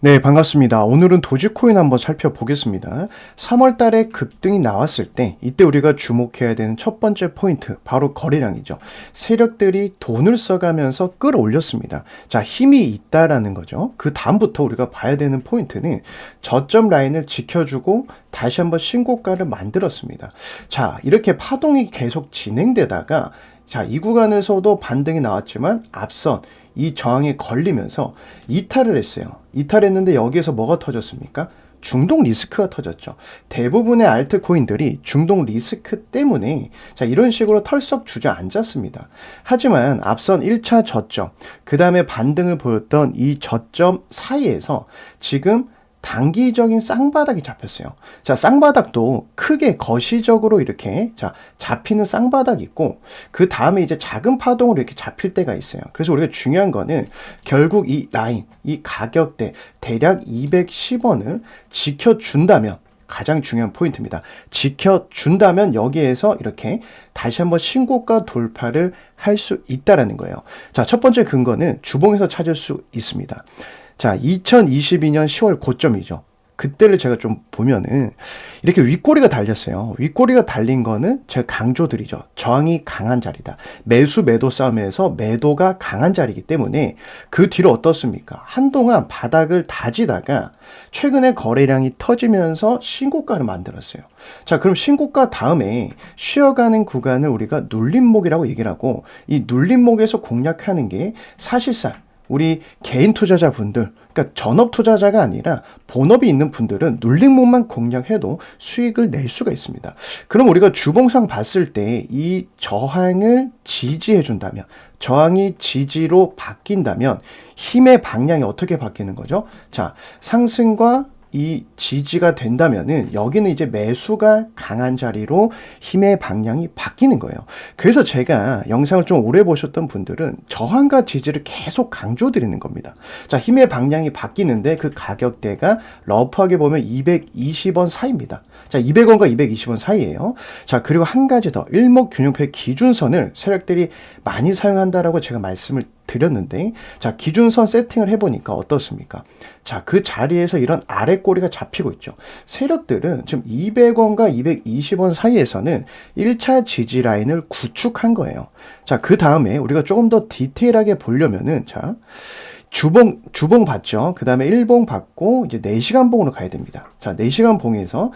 네, 반갑습니다. 오늘은 도지코인 한번 살펴보겠습니다. 3월 달에 급등이 나왔을 때, 이때 우리가 주목해야 되는 첫 번째 포인트, 바로 거래량이죠. 세력들이 돈을 써가면서 끌어올렸습니다. 자, 힘이 있다라는 거죠. 그 다음부터 우리가 봐야 되는 포인트는 저점 라인을 지켜주고 다시 한번 신고가를 만들었습니다. 자, 이렇게 파동이 계속 진행되다가 자, 이 구간에서도 반등이 나왔지만 앞선 이 저항에 걸리면서 이탈을 했어요. 이탈했는데 여기에서 뭐가 터졌습니까? 중동 리스크가 터졌죠. 대부분의 알트코인들이 중동 리스크 때문에 자 이런 식으로 털썩 주저앉았습니다. 하지만 앞선 1차 저점, 그 다음에 반등을 보였던 이 저점 사이에서 지금 단기적인 쌍바닥이 잡혔어요. 자, 쌍바닥도 크게 거시적으로 이렇게 자, 잡히는 쌍바닥이 있고 그 다음에 이제 작은 파동으로 이렇게 잡힐 때가 있어요. 그래서 우리가 중요한 거는 결국 이 라인, 이 가격대 대략 210원을 지켜 준다면 가장 중요한 포인트입니다. 지켜준다면 여기에서 이렇게 다시 한번 신고가 돌파를 할 수 있다라는 거예요. 자, 첫 번째 근거는 주봉에서 찾을 수 있습니다. 자, 2022년 10월 고점이죠. 그때를 제가 좀 보면은 이렇게 윗꼬리가 달렸어요. 윗꼬리가 달린 거는 제가 강조드리죠. 저항이 강한 자리다. 매수 매도 싸움에서 매도가 강한 자리이기 때문에 그 뒤로 어떻습니까? 한동안 바닥을 다지다가 최근에 거래량이 터지면서 신고가를 만들었어요. 자, 그럼 신고가 다음에 쉬어가는 구간을 우리가 눌림목이라고 얘기를 하고 이 눌림목에서 공략하는 게 사실상 우리 개인 투자자분들, 그러니까 전업 투자자가 아니라 본업이 있는 분들은 눌림목만 공략해도 수익을 낼 수가 있습니다. 그럼 우리가 주봉상 봤을 때 이 저항을 지지해 준다면, 저항이 지지로 바뀐다면 힘의 방향이 어떻게 바뀌는 거죠? 자, 상승과 이 지지가 된다면은 여기는 이제 매수가 강한 자리로 힘의 방향이 바뀌는 거예요. 그래서 제가 영상을 좀 오래 보셨던 분들은 저항과 지지를 계속 강조 드리는 겁니다. 자, 힘의 방향이 바뀌는데 그 가격대가 러프하게 보면 220원 사이입니다. 자, 200원과 220원 사이에요. 자, 그리고 한 가지 더 일목균형표 기준선을 세력들이 많이 사용한다라고 제가 말씀을 드렸는데 자 기준선 세팅을 해보니까 어떻습니까? 자 그 자리에서 이런 아래 꼬리가 잡히고 있죠. 세력들은 지금 200원과 220원 사이에서는 1차 지지 라인을 구축한 거예요. 자 그 다음에 우리가 조금 더 디테일하게 보려면은 자 주봉 주봉 봤죠. 그 다음에 1봉 받고 이제 4시간 봉으로 가야 됩니다. 자 4시간 봉에서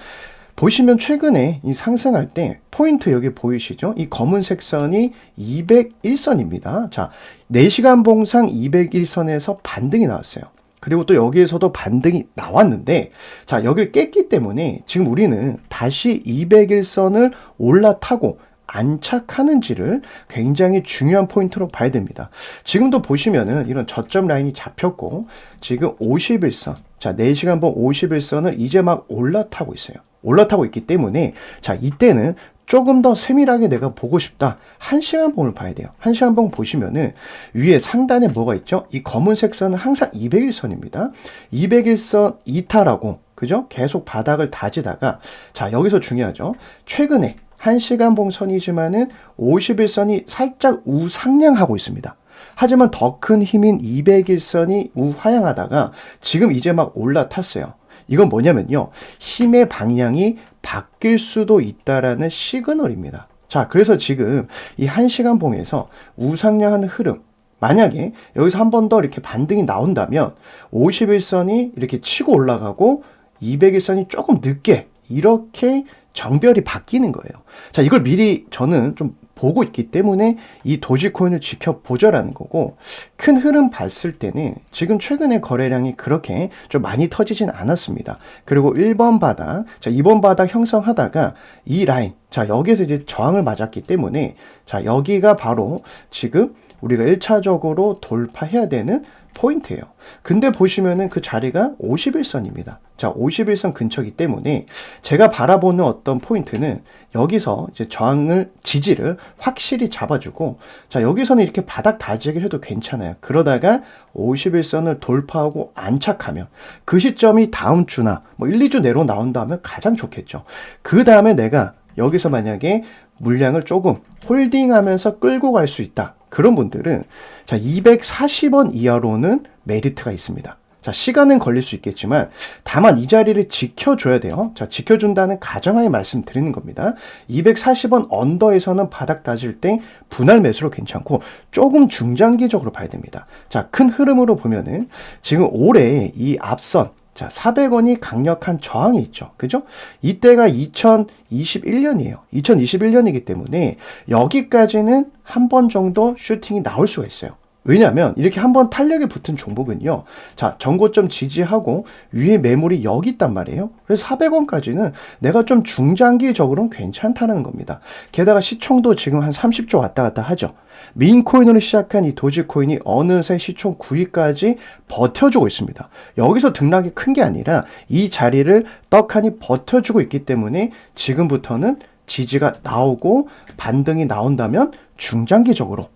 보시면 최근에 이 상승할 때 포인트 여기 보이시죠? 이 검은색 선이 201선입니다. 자, 4시간 봉상 201선에서 반등이 나왔어요. 그리고 또 여기에서도 반등이 나왔는데, 자, 여기를 깼기 때문에 지금 우리는 다시 201선을 올라타고 안착하는지를 굉장히 중요한 포인트로 봐야 됩니다. 지금도 보시면은 이런 저점 라인이 잡혔고, 지금 51선, 자, 4시간 봉 51선을 이제 막 올라타고 있어요. 올라타고 있기 때문에 자 이때는 조금 더 세밀하게 내가 보고 싶다. 한 시간 봉을 봐야 돼요. 한 시간 봉 보시면은 위에 상단에 뭐가 있죠? 이 검은색 선은 항상 201선입니다. 201선 이탈하고 그죠? 계속 바닥을 다지다가 자 여기서 중요하죠. 최근에 한 시간 봉선이지만은 51선이 살짝 우상향하고 있습니다. 하지만 더 큰 힘인 201선이 우하향하다가 지금 이제 막 올라탔어요. 이건 뭐냐면요. 힘의 방향이 바뀔 수도 있다라는 시그널입니다. 자, 그래서 지금 이 1시간 봉에서 우상향하는 흐름, 만약에 여기서 한 번 더 이렇게 반등이 나온다면 51선이 이렇게 치고 올라가고 201선이 조금 늦게 이렇게 정별이 바뀌는 거예요. 자, 이걸 미리 저는 좀 보고 있기 때문에 이 도지코인을 지켜보자라는 거고 큰 흐름 봤을 때는 지금 최근에 거래량이 그렇게 좀 많이 터지진 않았습니다. 그리고 1번 바닥, 자 2번 바닥 형성하다가 이 라인, 자 여기에서 이제 저항을 맞았기 때문에 자 여기가 바로 지금 우리가 1차적으로 돌파해야 되는 포인트예요. 근데 보시면은 그 자리가 51선입니다. 자, 51선 근처이기 때문에 제가 바라보는 어떤 포인트는 여기서 이제 저항을 지지를 확실히 잡아주고 자, 여기서는 이렇게 바닥 다지기를 해도 괜찮아요. 그러다가 51선을 돌파하고 안착하면 그 시점이 다음 주나 뭐 1, 2주 내로 나온다면 가장 좋겠죠. 그 다음에 내가 여기서 만약에 물량을 조금 홀딩하면서 끌고 갈 수 있다. 그런 분들은 자 240원 이하로는 메리트가 있습니다. 자, 시간은 걸릴 수 있겠지만, 다만 이 자리를 지켜줘야 돼요. 자, 지켜준다는 가정하에 말씀드리는 겁니다. 240원 언더에서는 바닥 다질 때 분할 매수로 괜찮고, 조금 중장기적으로 봐야 됩니다. 자, 큰 흐름으로 보면은, 지금 올해 이 앞선, 자, 400원이 강력한 저항이 있죠. 그죠? 이때가 2021년이에요. 2021년이기 때문에 여기까지는 한 번 정도 슈팅이 나올 수가 있어요. 왜냐하면 이렇게 한번 탄력이 붙은 종목은요. 자, 전고점 지지하고 위에 매물이 여기 있단 말이에요. 그래서 400원까지는 내가 좀 중장기적으로는 괜찮다는 겁니다. 게다가 시총도 지금 한 30조 왔다 갔다 하죠. 민코인으로 시작한 이 도지코인이 어느새 시총 9위까지 버텨주고 있습니다. 여기서 등락이 큰 게 아니라 이 자리를 떡하니 버텨주고 있기 때문에 지금부터는 지지가 나오고 반등이 나온다면 중장기적으로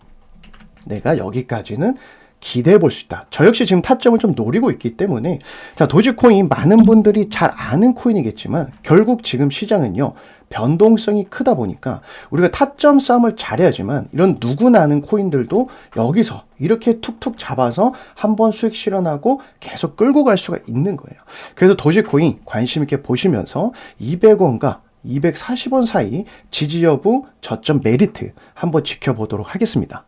내가 여기까지는 기대해 볼 수 있다. 저 역시 지금 타점을 좀 노리고 있기 때문에 자 도지코인 많은 분들이 잘 아는 코인이겠지만 결국 지금 시장은요 변동성이 크다 보니까 우리가 타점 싸움을 잘해야지만 이런 누구나 아는 코인들도 여기서 이렇게 툭툭 잡아서 한번 수익 실현하고 계속 끌고 갈 수가 있는 거예요. 그래서 도지코인 관심 있게 보시면서 200원과 240원 사이 지지 여부 저점 메리트 한번 지켜보도록 하겠습니다.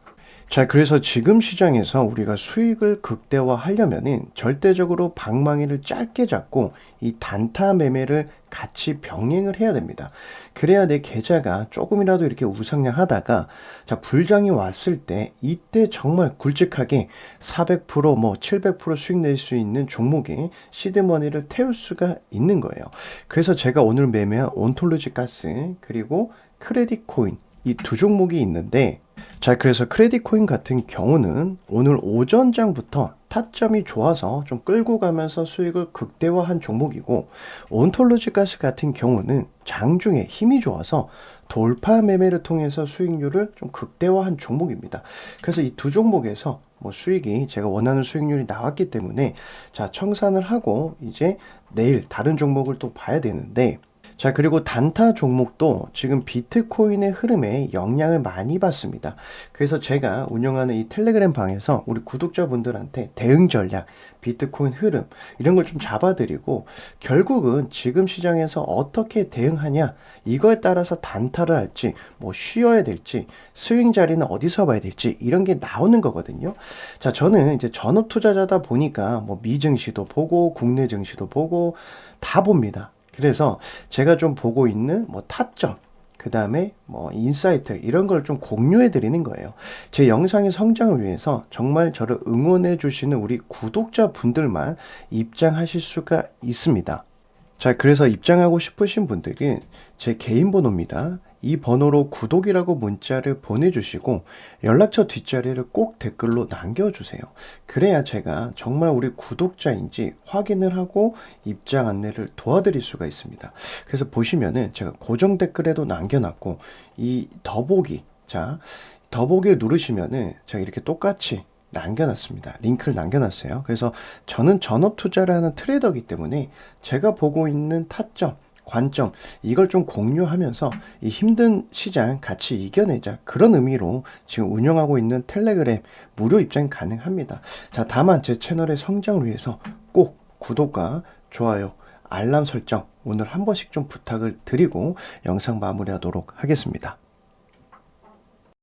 자, 그래서 지금 시장에서 우리가 수익을 극대화하려면은 절대적으로 방망이를 짧게 잡고 이 단타 매매를 같이 병행을 해야 됩니다. 그래야 내 계좌가 조금이라도 이렇게 우상향하다가 자, 불장이 왔을 때 이때 정말 굵직하게 400%뭐 700% 수익 낼 수 있는 종목에 시드머니를 태울 수가 있는 거예요. 그래서 제가 오늘 매매한 온톨로지 가스 그리고 크레딧 코인 이 두 종목이 있는데 자, 그래서 크레딧 코인 같은 경우는 오늘 오전장부터 타점이 좋아서 좀 끌고 가면서 수익을 극대화한 종목이고 온톨로지 가스 같은 경우는 장중에 힘이 좋아서 돌파 매매를 통해서 수익률을 좀 극대화한 종목입니다. 그래서 이 두 종목에서 뭐 수익이 제가 원하는 수익률이 나왔기 때문에 자 청산을 하고 이제 내일 다른 종목을 또 봐야 되는데 자, 그리고 단타 종목도 지금 비트코인의 흐름에 영향을 많이 받습니다. 그래서 제가 운영하는 이 텔레그램 방에서 우리 구독자분들한테 대응 전략, 비트코인 흐름, 이런 걸 좀 잡아드리고, 결국은 지금 시장에서 어떻게 대응하냐, 이거에 따라서 단타를 할지, 뭐 쉬어야 될지, 스윙 자리는 어디서 봐야 될지, 이런 게 나오는 거거든요. 자, 저는 이제 전업 투자자다 보니까 뭐 미증시도 보고, 국내 증시도 보고, 다 봅니다. 그래서 제가 좀 보고 있는 뭐 타점, 그 다음에 뭐 인사이트 이런 걸 좀 공유해 드리는 거예요. 제 영상의 성장을 위해서 정말 저를 응원해 주시는 우리 구독자 분들만 입장하실 수가 있습니다. 자, 그래서 입장하고 싶으신 분들은 제 개인 번호입니다. 이 번호로 구독이라고 문자를 보내주시고 연락처 뒷자리를 꼭 댓글로 남겨주세요. 그래야 제가 정말 우리 구독자인지 확인을 하고 입장 안내를 도와드릴 수가 있습니다. 그래서 보시면은 제가 고정 댓글에도 남겨놨고 이 더보기 자 더보기를 누르시면은 제가 이렇게 똑같이 남겨놨습니다. 링크를 남겨놨어요. 그래서 저는 전업 투자를 하는 트레이더이기 때문에 제가 보고 있는 타점 관점 이걸 좀 공유하면서 이 힘든 시장 같이 이겨내자 그런 의미로 지금 운영하고 있는 텔레그램 무료 입장 가능합니다. 자 다만 제 채널의 성장을 위해서 꼭 구독과 좋아요 알람 설정 오늘 한 번씩 좀 부탁을 드리고 영상 마무리하도록 하겠습니다.